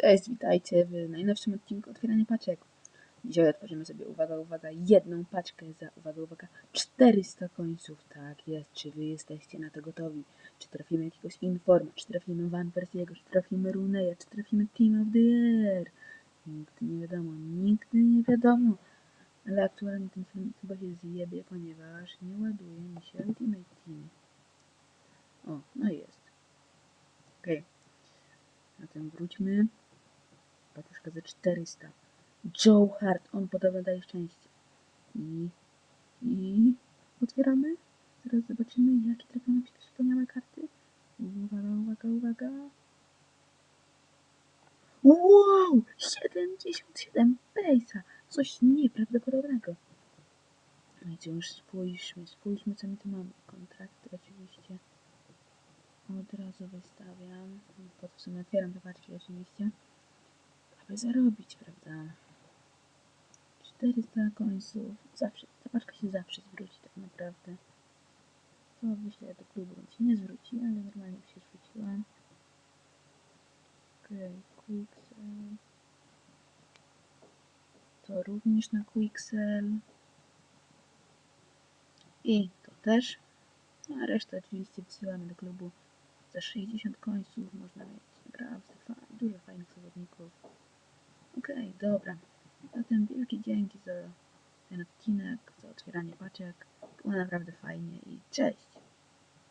Cześć, witajcie w najnowszym odcinku Otwierania Paczek. Dzisiaj otworzymy sobie, uwaga, uwaga, jedną paczkę za, uwaga, uwaga, 400 końców. Tak jest, czy wy jesteście na to gotowi? Czy trafimy jakiegoś Informa, czy trafimy Van Persiego, czy trafimy Runeya, czy trafimy Team of the Year? Nigdy nie wiadomo, nigdy nie wiadomo. Ale aktualnie ten film chyba się zjebie, ponieważ nie ładuje mi się Ultimate Team. O, no jest. Okej. Zatem wróćmy. Patuszka za 400. Joe Hart, on podobno daje szczęście. I, i otwieramy. Zaraz zobaczymy, jakie trafią nam się wspaniałe karty. Uwaga, uwaga, uwaga. Wow! 77 pejsa! Coś nieprawdopodobnego. Wiecie, już spójrzmy, spójrzmy co my tu mamy. Kontrakty oczywiście od razu wystawiam. Po to w sumie otwieram te paczki oczywiście. Aby zarobić, prawda? 400 końców. Zawsze, ta paczka się zawsze zwróci tak naprawdę. To wyślę do klubu, on się nie zwróci, ale normalnie by się zwróciła. Okej, okay. To również na Quicksell. I to też. A resztę oczywiście wysyłamy do klubu. Za 60 końców Okej, okay, dobra. Zatem wielkie dzięki za ten odcinek, za otwieranie paczek. Było naprawdę fajnie i cześć!